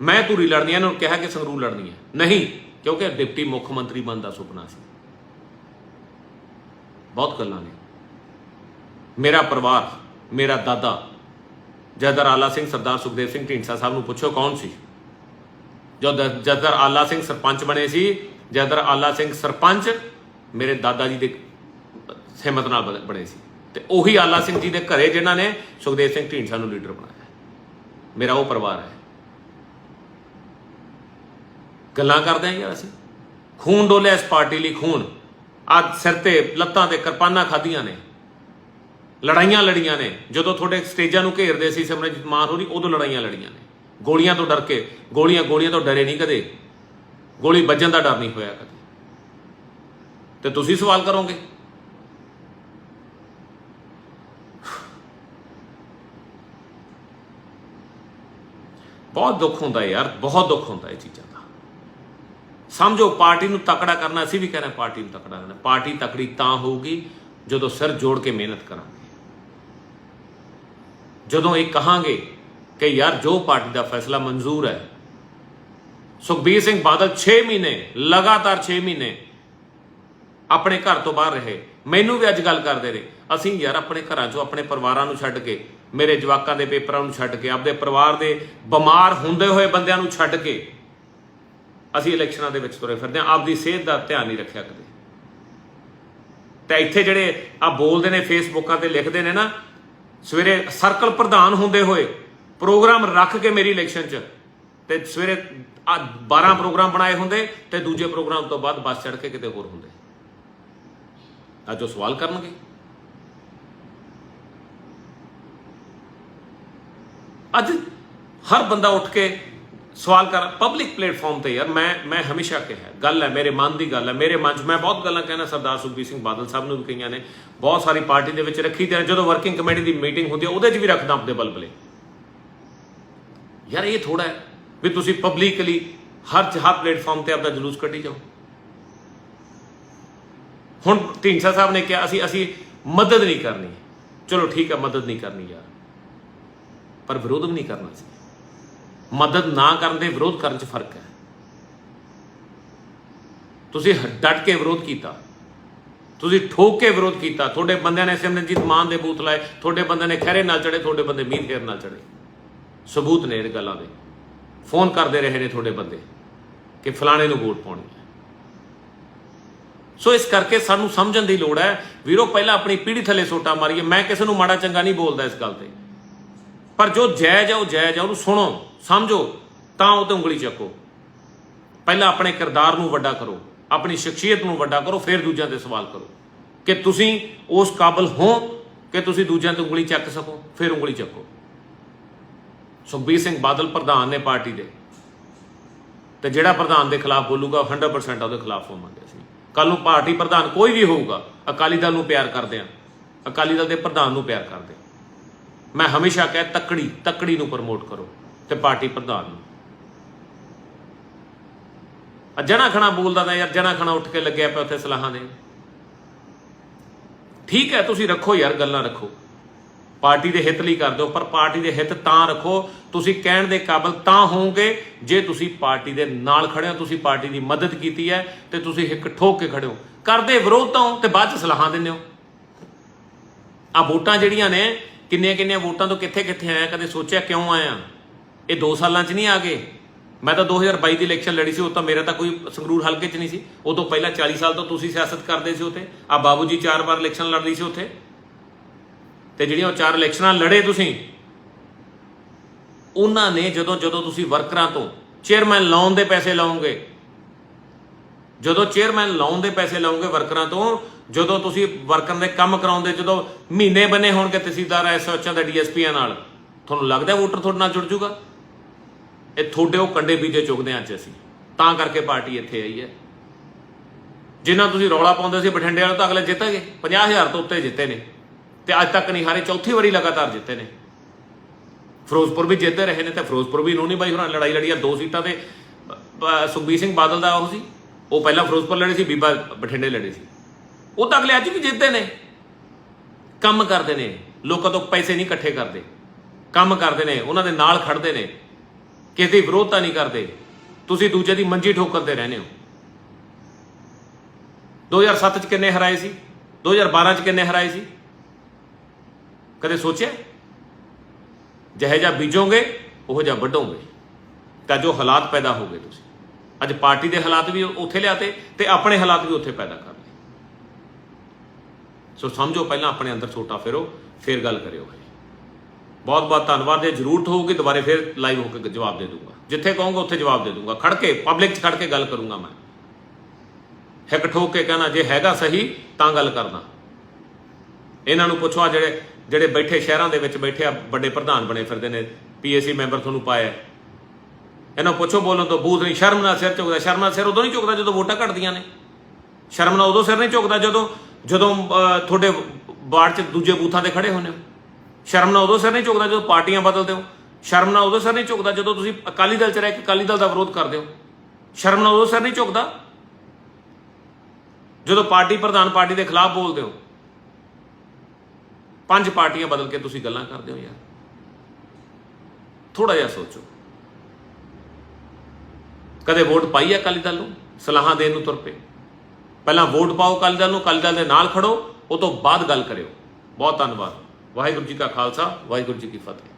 ਮੈਂ ਧੂਰੀ ਲੜਨੀ ਹੈ ਇਹਨਾਂ ਨੂੰ ਕਿਹਾ ਕਿ ਸੰਗਰੂਰ ਲੜਨੀ ਹੈ ਨਹੀਂ, ਕਿਉਂਕਿ ਡਿਪਟੀ ਮੁੱਖ ਮੰਤਰੀ ਬਣਨ ਦਾ ਸੁਪਨਾ ਸੀ। ਬਹੁਤ ਗੱਲਾਂ ਨੇ। ਮੇਰਾ ਪਰਿਵਾਰ, ਮੇਰਾ ਦਾਦਾ, ਜਦਰ ਆਲਾ ਸਿੰਘ, ਸਰਦਾਰ ਸੁਖਦੇਵ ਸਿੰਘ ਢੀਂਡਸਾ ਸਾਹਿਬ ਨੂੰ ਪੁੱਛੋ ਕੌਣ ਸੀ? ਜਦ ਜਦਰ ਆਲਾ ਸਿੰਘ ਸਰਪੰਚ ਬਣੇ ਸੀ, ਜਦਰ ਆਲਾ ਸਿੰਘ ਸਰਪੰਚ ਮੇਰੇ ਦਾਦਾ ਜੀ ਦੇ ਹਿੰਮਤ ਨਾਲ ਬਣੇ ਸੀ। ਤੇ ਉਹੀ ਆਲਾ ਸਿੰਘ ਜੀ ਦੇ ਘਰੇ ਜਿਨ੍ਹਾਂ ਨੇ ਸੁਖਦੇਵ ਸਿੰਘ ਢੀਂਡਸਾ ਨੂੰ ਲੀਡਰ ਬਣਾਇਆ। ਮੇਰਾ ਉਹ ਪਰਿਵਾਰ ਹੈ। ਗੱਲਾਂ ਕਰਦੇ ਆਂ ਯਾਰ ਅਸੀਂ। ਖੂਨ ਡੋਲਿਆ ਇਸ ਪਾਰਟੀ ਲਈ, ਖੂਨ। ਅੱਜ ਸਿਰ ਤੇ ਲੱਤਾਂ ਤੇ ਕਿਰਪਾਨਾਂ ਖਾਧੀਆਂ ਨੇ। ਲੜਾਈਆਂ ਲੜੀਆਂ ਨੇ। ਜਦੋਂ ਤੁਹਾਡੇ ਸਟੇਜਾਂ ਨੂੰ ਘੇਰਦੇ ਸੀ ਸਿਮਰਨਜੀਤ ਮਾਨ ਹੋਰੀ, ਉਦੋਂ ਲੜਾਈਆਂ ਲੜੀਆਂ ਨੇ। ਗੋਲੀਆਂ ਤੋਂ ਡਰ ਕੇ, ਗੋਲੀਆਂ ਗੋਲੀਆਂ ਤੋਂ ਡਰੇ ਨਹੀਂ ਕਦੇ। ਗੋਲੀ ਵੱਜਣ ਦਾ ਡਰ ਨਹੀਂ ਹੋਇਆ ਕਦੇ। ਤੇ ਤੁਸੀਂ ਸਵਾਲ ਕਰੋਗੇ? ਬਹੁਤ ਦੁੱਖ ਹੁੰਦਾ ਯਾਰ, ਬਹੁਤ ਦੁੱਖ ਹੁੰਦਾ ਇਹ ਚੀਜ਼ਾਂ ਦਾ। ਸਮਝੋ, ਪਾਰਟੀ ਨੂੰ ਤਕੜਾ ਕਰਨਾ, ਅਸੀਂ ਵੀ ਕਹਿੰਦੇ ਪਾਰਟੀ ਨੂੰ ਤਕੜਾ ਕਰਨਾ। ਪਾਰਟੀ ਤਕੜੀ ਤਾਂ ਹੋਊਗੀ ਜਦੋਂ ਸਿਰ ਜੋੜ ਕੇ ਮਿਹਨਤ ਕਰਾਂਗੇ। ਜਦੋਂ ਇਹ ਕਹਾਂਗੇ ਕਿ ਯਾਰ ਜੋ ਪਾਰਟੀ ਦਾ ਫੈਸਲਾ ਮਨਜ਼ੂਰ ਹੈ। ਸੁਖਬੀਰ ਸਿੰਘ ਬਾਦਲ 6 ਮਹੀਨੇ, ਲਗਾਤਾਰ 6 ਮਹੀਨੇ ਆਪਣੇ ਘਰ ਤੋਂ ਬਾਹਰ ਰਹੇ। ਮੈਨੂੰ ਵੀ ਅੱਜ ਗੱਲ ਕਰਦੇ ਰਹੇ। ਅਸੀਂ ਯਾਰ ਆਪਣੇ ਘਰਾਂ 'ਚੋਂ ਆਪਣੇ ਪਰਿਵਾਰਾਂ ਨੂੰ ਛੱਡ ਕੇ, ਮੇਰੇ ਜਵਾਕਾਂ ਦੇ ਪੇਪਰਾਂ ਨੂੰ ਛੱਡ ਕੇ, ਆਪਦੇ ਪਰਿਵਾਰ ਦੇ ਬਿਮਾਰ ਹੁੰਦੇ ਹੋਏ ਬੰਦਿਆਂ ਨੂੰ ਛੱਡ ਕੇ ਅਸੀਂ ਇਲੈਕਸ਼ਨਾਂ ਦੇ ਵਿੱਚ ਤੁਰੇ ਫਿਰਦੇ ਹਾਂ। ਆਪਦੀ ਸਿਹਤ ਦਾ ਧਿਆਨ ਨਹੀਂ ਰੱਖਿਆ ਕਦੇ। ਤਾਂ ਇੱਥੇ ਜਿਹੜੇ ਆ ਬੋਲਦੇ ਨੇ, ਫੇਸਬੁੱਕਾਂ ਤੇ ਲਿਖਦੇ ਨੇ ਨਾ, ਸਵੇਰੇ ਸਰਕਲ ਪ੍ਰਧਾਨ ਹੁੰਦੇ ਹੋਏ ਪ੍ਰੋਗਰਾਮ ਰੱਖ ਕੇ ਮੇਰੀ ਇਲੈਕਸ਼ਨ 'ਚ। ਤੇ ਸਵੇਰੇ ਆ 12 ਪ੍ਰੋਗਰਾਮ ਬਣਾਏ ਹੁੰਦੇ ਤੇ ਦੂਜੇ ਪ੍ਰੋਗਰਾਮ ਤੋਂ ਬਾਅਦ ਬੱਸ ਚੜ ਕੇ ਕਿਤੇ ਹੋਰ ਹੁੰਦੇ। ਅੱਜ ਉਹ ਸਵਾਲ ਕਰਨਗੇ। ਅੱਜ ਹਰ ਬੰਦਾ ਉੱਠ ਕੇ ਸਵਾਲ ਕਰ ਪਬਲਿਕ ਪਲੇਟਫਾਰਮ ਤੇ ਯਾਰ ਮੈਂ ਮੈਂ ਹਮੇਸ਼ਾ ਕਿਹਾ, ਗੱਲ ਹੈ, ਮੇਰੇ ਮਨ ਦੀ ਗੱਲ ਹੈ, ਮੇਰੇ ਮਨ 'ਚ ਮੈਂ ਬਹੁਤ ਗੱਲਾਂ ਕਹਿਣਾ ਸਰਦਾਰ ਸੁਖਬੀਰ ਸਿੰਘ ਬਾਦਲ ਸਾਹਿਬ ਨੂੰ ਵੀ ਕਹੀਆਂ ਨੇ। ਬਹੁਤ ਸਾਰੀ ਪਾਰਟੀ ਦੇ ਵਿੱਚ ਰੱਖੀ ਤੇ ਜਦੋਂ ਵਰਕਿੰਗ ਕਮੇਟੀ ਦੀ ਮੀਟਿੰਗ ਹੁੰਦੀ ਹੈ, ਉਹਦੇ 'ਚ ਵੀ ਰੱਖਦਾ ਆਪਣੇ ਬਲਬਲੇ। ਯਾਰ ਇਹ ਥੋੜਾ ਹੈ ਵੀ ਤੁਸੀਂ ਪਬਲਿਕਲੀ ਹਰ ਹਰ ਪਲੇਟਫਾਰਮ ਤੇ ਆਪਦਾ ਜਲੂਸ ਕੱਢੀ ਜਾਓ। ਹੁਣ ਢੀਂਡਸਾ ਸਾਹਿਬ ਨੇ ਕਿਹਾ, ਅਸੀਂ ਅਸੀਂ ਮਦਦ ਨਹੀਂ ਕਰਨੀ। ਚਲੋ ਠੀਕ ਹੈ, ਮਦਦ ਨਹੀਂ ਕਰਨੀ ਯਾਰ। ਪਰ ਵਿਰੋਧ ਵੀ ਨਹੀਂ ਕਰਨਾ ਸੀ। ਮਦਦ ਨਾ ਕਰਨ ਦੇ ਵਿਰੋਧ ਕਰਨ 'ਚ ਫ਼ਰਕ ਹੈ। ਤੁਸੀਂ ਹ- ਡਟ ਕੇ ਵਿਰੋਧ ਕੀਤਾ। ਤੁਸੀਂ ਠੋਕ ਕੇ ਵਿਰੋਧ ਕੀਤਾ। ਤੁਹਾਡੇ ਬੰਦਿਆਂ ਨੇ ਸਿਮਰਨਜੀਤ ਮਾਨ ਦੇ ਬੂਥ ਲਾਏ। ਤੁਹਾਡੇ ਬੰਦਿਆਂ ਨੇ ਖਹਿਰੇ ਨਾਲ ਚੜੇ ਤੁਹਾਡੇ ਬੰਦੇ ਮੀਂਹ ਫੇਰ ਨਾਲ ਚੜੇ ਸਬੂਤ ਨੇ ਇਹ ਗੱਲਾਂ ਦੇ। ਫੋਨ ਕਰਦੇ ਰਹੇ ਨੇ ਤੁਹਾਡੇ ਬੰਦੇ ਕਿ ਫਲਾਣੇ ਨੂੰ ਵੋਟ ਪਾਉਣੀ ਹੈ। ਸੋ ਇਸ ਕਰਕੇ ਸਾਨੂੰ ਸਮਝਣ ਦੀ ਲੋੜ ਹੈ, ਵੀਰੋ, ਪਹਿਲਾਂ ਆਪਣੀ ਪੀੜੀ ਥੱਲੇ ਸੋਟਾ ਮਾਰੀਏ। ਮੈਂ ਕਿਸੇ ਨੂੰ ਮਾੜਾ ਚੰਗਾ ਨਹੀਂ ਬੋਲਦਾ ਇਸ ਗੱਲ ਤੇ। ਪਰ ਜੋ ਜਾਇਜ਼ ਹੈ, ਉਹ ਜਾਇਜ਼ ਹੈ, ਉਹਨੂੰ ਸੁਣੋ, ਸਮਝੋ, ਤਾਂ ਉਹ ਤੇ ਉਂਗਲੀ ਚੱਕੋ। ਪਹਿਲਾਂ ਆਪਣੇ ਕਿਰਦਾਰ ਨੂੰ ਵੱਡਾ ਕਰੋ, ਆਪਣੀ ਸ਼ਖਸੀਅਤ ਨੂੰ ਵੱਡਾ ਕਰੋ, ਫਿਰ ਦੂਜਿਆਂ ਤੇ ਸਵਾਲ ਕਰੋ। ਕਿ ਤੁਸੀਂ ਉਸ ਕਾਬਲ ਹੋ ਕਿ ਤੁਸੀਂ ਦੂਜਿਆਂ ਤੇ ਉਂਗਲੀ ਚੱਕ ਸਕੋ, ਫਿਰ ਉਂਗਲੀ ਚੱਕੋ। ਸੁਖਬੀਰ ਸਿੰਘ ਬਾਦਲ ਪ੍ਰਧਾਨ ਨੇ ਪਾਰਟੀ ਦੇ। ਤੇ ਜਿਹੜਾ ਪ੍ਰਧਾਨ ਦੇ ਖਿਲਾਫ ਬੋਲੂਗਾ, ਉਹ 100% ਉਹਦੇ ਖਿਲਾਫ ਹੋਵਾਂਗੇ ਅਸੀਂ। ਕੱਲ ਨੂੰ ਪਾਰਟੀ ਪ੍ਰਧਾਨ ਕੋਈ ਵੀ ਹੋਊਗਾ, ਅਕਾਲੀ ਦਲ ਨੂੰ ਪਿਆਰ ਕਰਦੇ ਆ ਅਕਾਲੀ ਦਲ ਦੇ ਪ੍ਰਧਾਨ ਨੂੰ ਪਿਆਰ ਕਰਦੇ ਆ ਮੈਂ ਹਮੇਸ਼ਾ ਕਹਿ, ਤਕੜੀ, ਤੱਕੜੀ ਨੂੰ ਪ੍ਰਮੋਟ ਕਰੋ ਤੇ ਪਾਰਟੀ ਪ੍ਰਧਾਨ ਨੂੰ। ਅਜਣਾ ਖਣਾ ਬੋਲਦਾ ਤਾਂ ਯਾਰ, ਜਣਾ ਖਣਾ ਉੱਠ ਕੇ ਲੱਗਿਆ ਪਿਆ ਉੱਥੇ ਸਲਾਹਾਂ ਦੇ ਠੀਕ ਹੈ, ਤੁਸੀਂ ਰੱਖੋ ਯਾਰ, ਗੱਲਾਂ ਰੱਖੋ। ਪਾਰਟੀ ਦੇ ਹਿੱਤ ਲਈ ਕਰਦੇ ਹੋ, ਪਰ ਪਾਰਟੀ ਦੇ ਹਿੱਤ ਤਾਂ ਰੱਖੋ। ਤੁਸੀਂ ਕਹਿਣ ਦੇ ਕਾਬਿਲ ਤਾਂ ਹੋਵੋਗੇ ਜੇ ਤੁਸੀਂ ਪਾਰਟੀ ਦੇ ਨਾਲ ਖੜੇ ਹੋ, ਤੁਸੀਂ ਪਾਰਟੀ ਦੀ ਮਦਦ ਕੀਤੀ ਹੈ ਤੇ ਤੁਸੀਂ ਇੱਕ ਠੋਕ ਕੇ ਖੜੇ ਹੋ। ਕਰਦੇ ਵਿਰੋਧ ਤੋਂ ਤੇ ਬਾਅਦ ਚ ਸਲਾਹਾਂ ਦਿੰਦੇ ਹੋ। ਆ ਵੋਟਾਂ ਜਿਹੜੀਆਂ ਨੇ ਕਿੰਨੀਆਂ ਕਿੰਨੀਆਂ ਵੋਟਾਂ ਤੋਂ ਕਿੱਥੇ ਕਿੱਥੇ ਆਇਆ, ਕਦੇ ਸੋਚਿਆ ਕਿਉਂ ਆਇਆ? ਇਹ 2 ਸਾਲਾਂ 'ਚ ਨਹੀਂ ਆ ਗਏ। ਮੈਂ ਤਾਂ 2022 ਦੀ ਇਲੈਕਸ਼ਨ ਲੜੀ ਸੀ, ਉਹ ਤਾਂ ਮੇਰਾ ਤਾਂ ਕੋਈ ਸੰਗਰੂਰ ਹਲਕੇ 'ਚ ਨਹੀਂ ਸੀ। ਉਦੋਂ ਪਹਿਲਾਂ 40 ਸਾਲ ਤੋਂ ਤੁਸੀਂ ਸਿਆਸਤ ਕਰਦੇ ਸੀ ਉੱਥੇ। ਆ ਬਾਬੂ ਜੀ ਚਾਰ ਵਾਰ ਇਲੈਕਸ਼ਨ ਲੜ ਰਹੀ ਸੀ ਉੱਥੇ। ਤੇ ਜਿਹੜੀਆਂ ਉਹ ਚਾਰ ਇਲੈਕਸ਼ਨਾਂ ਲੜੇ ਤੁਸੀਂ, ਉਹਨਾਂ ਨੇ ਜਦੋਂ ਜਦੋਂ ਤੁਸੀਂ ਵਰਕਰਾਂ ਤੋਂ ਚੇਅਰਮੈਨ ਲਾਉਣ ਦੇ ਪੈਸੇ ਲਾਉਂਗੇ ਜਦੋਂ ਚੇਅਰਮੈਨ ਲਾਉਣ ਦੇ ਪੈਸੇ ਲਾਉਂਗੇ ਵਰਕਰਾਂ ਤੋਂ, ਜਦੋਂ ਤੁਸੀਂ ਵਰਕਰ ਦੇ ਕੰਮ ਕਰਾਉਂਦੇ, ਜਦੋਂ ਮਹੀਨੇ ਬਨੇ ਹੋਣਗੇ ਤਹਿਸੀਲਦਾਰ ਐਸਓਚਾਂ ਦਾ ਡੀਐਸਪੀਆਂ ਨਾਲ, ਤੁਹਾਨੂੰ ਲੱਗਦਾ ਵੋਟਰ ਤੁਹਾਡੇ ਨਾਲ ਜੁੜ ਜੂਗਾ? ਇਹ ਤੁਹਾਡੇ ਉਹ ਕੰਡੇ ਬੀਜੇ ਚੁਗਦੇ ਹਾਂ ਅੱਜ ਅਸੀਂ, ਤਾਂ ਕਰਕੇ ਪਾਰਟੀ ਇੱਥੇ ਆਈ ਹੈ। ਜਿਨ੍ਹਾਂ ਤੁਸੀਂ ਰੌਲਾ ਪਾਉਂਦੇ ਸੀ ਬਠਿੰਡੇ ਵਾਲੇ ਤਾਂ ਅਗਲੇ ਜਿੱਤਾਂਗੇ ਗਏ 50000 ਤੋਂ ਉੱਤੇ ਜਿੱਤੇ ਨੇ। ਤੇ ਅੱਜ ਤੱਕ ਨਹੀਂ, ਹਾਰੇ ਚੌਥੀ ਵਾਰੀ ਲਗਾਤਾਰ ਜਿੱਤੇ ਨੇ। ਫਿਰੋਜ਼ਪੁਰ ਵੀ ਜਿੱਤਦੇ ਰਹੇ ਨੇ ਤੇ ਫਿਰੋਜ਼ਪੁਰ ਵੀ ਨੂੰ ਨਹੀਂ ਬਾਈ ਹੋਰਾਂ ਲੜਾਈ ਲੜੀ ਆ, ਦੋ ਸੀਟਾਂ ਤੇ ਸੁਖਬੀਰ ਸਿੰਘ ਬਾਦਲ ਦਾ ਉਹ ਸੀ। ਉਹ ਪਹਿਲਾਂ ਫਿਰੋਜ਼ਪੁਰ ਲੜੇ ਸੀ, ਬੀਬਾ ਬਠਿੰਡੇ ਲੜੇ ਸੀ। ਉਹ ਤਾਂ ਅਗਲੇ ਅੱਜ ਵੀ ਜਿੱਤਦੇ ਨੇ। ਕੰਮ ਕਰਦੇ ਨੇ। ਲੋਕਾਂ ਤੋਂ ਪੈਸੇ ਨਹੀਂ ਇਕੱਠੇ ਕਰਦੇ। ਕੰਮ ਕਰਦੇ ਨੇ। ਉਹਨਾਂ ਦੇ ਨਾਲ ਖੜਦੇ ਨੇ। ਕਿਸੇ ਦੀ ਵਿਰੋਧਤਾ ਨਹੀਂ ਕਰਦੇ। ਤੁਸੀਂ ਦੂਜੇ ਦੀ ਮੰਜੀ ਠੋਕਰਦੇ ਰਹਿੰਦੇ ਹੋ। 2007 ਚ ਕਿੰਨੇ ਹਰਾਏ ਸੀ? 2012 ਚ ਕਿੰਨੇ ਹਰਾਏ ਸੀ? ਕਦੇ ਸੋਚਿਆ? ਜਿਹੇ ਜਿਹਾ ਬੀਜੋਗੇ, ਉਹ ਜਿਹਾ ਵੱਢੋਗੇ। ਤਾਂ ਜੋ ਹਾਲਾਤ ਪੈਦਾ ਹੋ ਗਏ ਤੁਸੀਂ। ਅੱਜ ਪਾਰਟੀ ਦੇ ਹਾਲਾਤ ਵੀ ਉੱਥੇ ਲਿਆਤੇ ਤੇ ਆਪਣੇ ਹਾਲਾਤ ਵੀ ਉੱਥੇ ਪੈਦਾ ਕਰ ਲਏ। ਸੋ ਸਮਝੋ ਪਹਿਲਾਂ ਆਪਣੇ ਅੰਦਰ ਛੋਟਾ ਫੇਰੋ, ਫਿਰ ਗੱਲ ਕਰਿਓ ਬਹੁਤ ਬਹੁਤ ਧੰਨਵਾਦ। ਜੇ ਜ਼ਰੂਰਤ ਹੋਊਗੀ, ਦੁਬਾਰੇ ਫਿਰ ਲਾਈਵ ਹੋ ਕੇ ਜਵਾਬ ਦੇ ਦੂੰਗਾ। ਜਿੱਥੇ ਕਹੋਗੇ, ਉੱਥੇ ਜਵਾਬ ਦੇ ਦੂੰਗਾ। ਖੜ ਕੇ ਪਬਲਿਕ 'ਚ ਖੜ ਕੇ ਗੱਲ ਕਰੂੰਗਾ ਮੈਂ। ਹਿੱਕ ਠੋਕ ਕੇ ਕਹਿਣਾ, ਜੇ ਹੈਗਾ ਸਹੀ, ਤਾਂ ਗੱਲ ਕਰਨਾ ਇਹਨਾਂ ਨੂੰ ਪੁੱਛੋ ਆ ਜਿਹੜੇ ਜਿਹੜੇ ਬੈਠੇ ਸ਼ਹਿਰਾਂ ਦੇ ਵਿੱਚ ਬੈਠੇ ਆ, ਵੱਡੇ ਪ੍ਰਧਾਨ ਬਣੇ ਫਿਰਦੇ ਨੇ, ਪੀਏਸੀ ਮੈਂਬਰ ਤੁਹਾਨੂੰ ਪਾਇਆ। ਇਹਨਾਂ ਪੁੱਛੋ ਬੋਲਣ ਤੋਂ, ਬੂਥ ਨਹੀਂ, ਸ਼ਰਮ ਨਾਲ ਸਿਰ ਝੁਕਦਾ, ਸ਼ਰਮ ਨਾਲ ਸਿਰ ਉਦੋਂ ਨਹੀਂ ਝੁਕਦਾ ਜਦੋਂ ਵੋਟਾਂ ਘਟਦੀਆਂ ਨੇ। ਸ਼ਰਮ ਨਾਲ ਉਦੋਂ ਸਿਰ ਨਹੀਂ ਝੁਕਦਾ ਜਦੋਂ ਜਦੋਂ ਤੁਹਾਡੇ ਬਾੜ 'ਚ ਦੂਜੇ ਬੂਥਾਂ ਤੇ ਖੜੇ ਹੋਣੇ ਹੋ। ਸ਼ਰਮ ਨਾਲ ਉਦੋਂ ਸਿਰ ਨਹੀਂ ਝੁਕਦਾ ਜਦੋਂ ਪਾਰਟੀਆਂ ਬਦਲਦੇ ਹੋ। ਸ਼ਰਮ ਨਾਲ ਉਦੋਂ ਸਿਰ ਨਹੀਂ ਝੁਕਦਾ ਜਦੋਂ ਤੁਸੀਂ ਅਕਾਲੀ ਦਲ 'ਚ ਰਹਿ ਕੇ ਅਕਾਲੀ ਦਲ ਦਾ ਵਿਰੋਧ ਕਰਦੇ ਹੋ। ਸ਼ਰਮ ਨਾਲ ਉਦੋਂ ਸਿਰ ਨਹੀਂ ਝੁਕਦਾ ਜਦੋਂ ਪਾਰਟੀ ਪ੍ਰਧਾਨ ਪਾਰਟੀ ਦੇ ਖਿਲਾਫ ਬੋਲਦੇ ਹੋ। ਪੰਜ ਪਾਰਟੀਆਂ ਬਦਲ ਕੇ ਤੁਸੀਂ ਗੱਲਾਂ ਕਰਦੇ ਹੋ ਯਾਰ। ਥੋੜਾ ਜਿਹਾ ਸੋਚੋ। ਕਦੇ ਵੋਟ ਪਾਈ ਹੈ ਅਕਾਲੀ ਦਲ ਨੂੰ? ਸਲਾਹਾਂ ਦੇਣ ਨੂੰ ਤੁਰ ਪਏ। ਪਹਿਲਾਂ ਵੋਟ ਪਾਓ ਅਕਾਲੀ ਦਲ ਨੂੰ, ਅਕਾਲੀ ਦਲ ਦੇ ਨਾਲ ਖੜੋ, ਉਹ ਤੋਂ ਬਾਅਦ ਗੱਲ ਕਰਿਓ। ਬਹੁਤ ਧੰਨਵਾਦ। ਵਾਹਿਗੁਰੂ ਜੀ ਕਾ ਖਾਲਸਾ, ਵਾਹਿਗੁਰੂ ਜੀ ਕੀ ਫਤਿਹ।